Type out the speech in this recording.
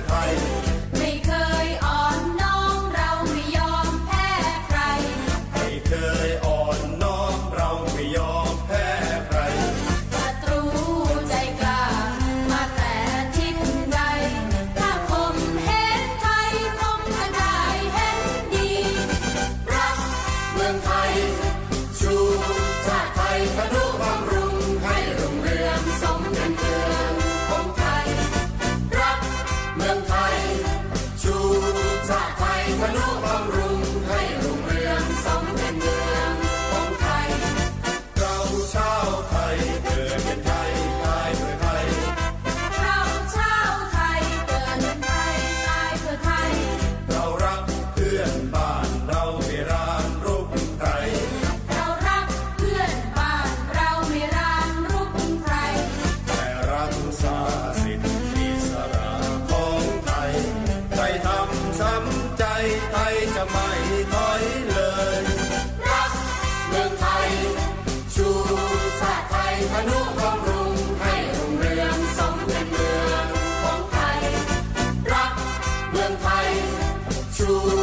mit rein. ะไม่ถอยเลย รักเมืองไทย ชูชาติไทยธนุบำรุงให้รุ่งเรืองสมเป็นเมืองของไทย รักเมืองไทย ชู